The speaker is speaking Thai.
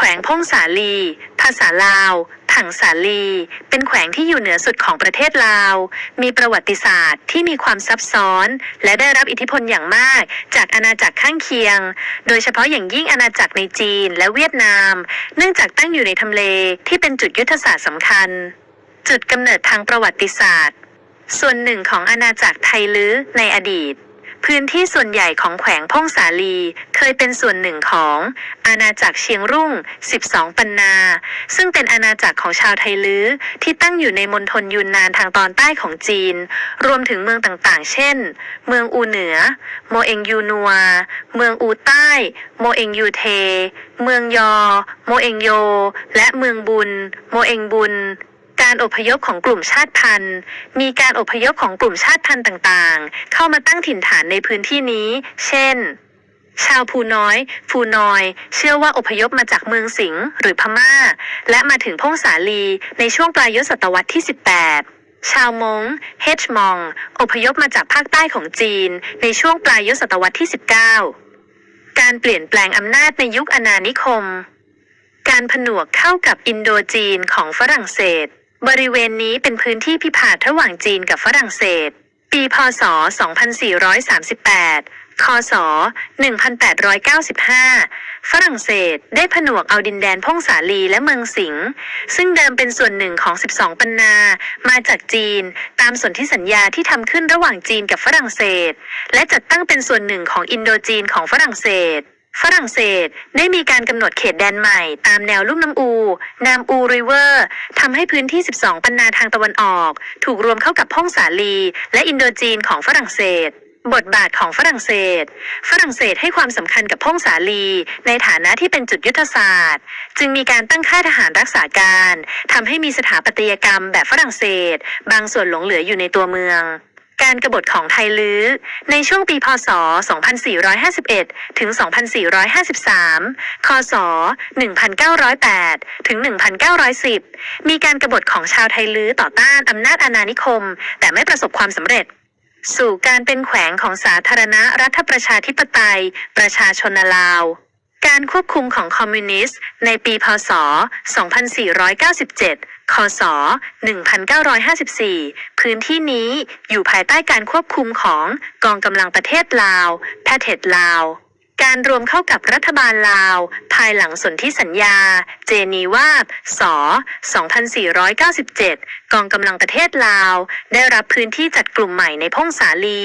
แขวงพงสาลี ภาษาลาว ถังสาลี เป็นแขวงที่อยู่เหนือสุดของประเทศลาว มีประวัติศาสตร์ที่มีความซับซ้อน และได้รับอิทธิพลอย่างมาก จากอาณาจักรข้างเคียง โดยเฉพาะอย่างยิ่งอาณาจักรในจีนและเวียดนาม เนื่องจากตั้งอยู่ในทำเลที่เป็นจุดยุทธศาสตร์สำคัญ จุดกำเนิดทางประวัติศาสตร์ ส่วนหนึ่งของอาณาจักรไทยลื้อในอดีต พื้นที่ส่วนใหญ่ของแขวงพ่องสาลี เคยเป็นส่วนหนึ่งของ อาณาจักรเชียงรุ่ง 12 ปันนา ซึ่งเป็นอาณาจักรของชาวไทยลื้อที่ตั้งอยู่ในมณฑลยูนนานทางตอนใต้ของจีน รวมถึงเมืองต่างๆ เช่น เมืองอูเหนือ โมเองยูนัว เมืองอูใต้ โมเองยูเท เมืองยอ โมเองโย และเมืองบุญ โมเองบุญ การอพยพของกลุ่มชาติพันธุ์ มีการอพยพของกลุ่มชาติพันธุ์ต่างๆ เข้ามาตั้งถิ่นฐานในพื้นที่นี้ เช่น ชาวภูน้อยฟูนอย เชื่อว่าอพยพมาจากเมืองสิงห์หรือพม่า และมาถึงพงสาลีในช่วงปลายยศตวรรษที่ 18ชาวมงเฮชมอง อพยพมาจากภาคใต้ของจีน ในช่วงปลายศตวรรษที่ 19 การเปลี่ยนแปลงอำนาจในยุคอาณานิคม การผนวกเข้ากับอินโดจีนของฝรั่งเศส บริเวณนี้เป็นพื้นที่พิพาทระหว่างจีนกับฝรั่งเศส ปีพศ 2438 คศ 1895 ฝรั่งเศสได้ผนวกเอาดินแดนพงสาลีและเมืองสิงห์ซึ่งเดิมเป็นส่วนหนึ่งของ 12 ปันนา มาจากจีน ตามสนธิสัญญาที่ทำขึ้นระหว่างจีนกับฝรั่งเศส และจัดตั้งเป็นส่วนหนึ่งของอินโดจีนของฝรั่งเศส ฝรั่งเศสได้มีการกำหนดเขตแดนใหม่ ตามแนวลุ่มน้ำอูนามอูริเวอร์ทำให้พื้นที่ 12 ปันนาทางตะวันออก ถูกรวมเข้ากับพ่องสาลี และอินโดจีนของฝรั่งเศส บทบาทของฝรั่งเศส ฝรั่งเศสให้ความสำคัญกับพ่องสาลี ในฐานะที่เป็นจุดยุทธศาสตร์ จึงมีการตั้งค่ายทหารรักษาการทำให้มีสถาปัตยกรรมแบบฝรั่งเศส บางส่วนหลงเหลืออยู่ในตัวเมือง การกรบฏของไทยลื้อ ในช่วงปีพศ 2451 ถึง 2453 คศ 1908 ถึง 1910 มีการกรบฏของชาวไทยลื้อต่อต้านอำนาจอาณานิคม แต่ไม่ประสบความสำเร็จ สู่การเป็นแขวงของสาธารณรัฐประชาธิปไตย ประชาชนลาว การควบคุมของคอมมิวนิสต์ ในปีพศ 2497 คศ 1954 พื้นที่นี้อยู่ภายใต้การควบคุมของกองกำลังประเทศลาวแพทเทศลาว การรวมเข้ากับรัฐบาลลาว ภายหลังสนธิสัญญา เจนีวาบส2497 กองกำลังประเทศลาว ได้รับพื้นที่จัดกลุ่มใหม่ในพงสาลี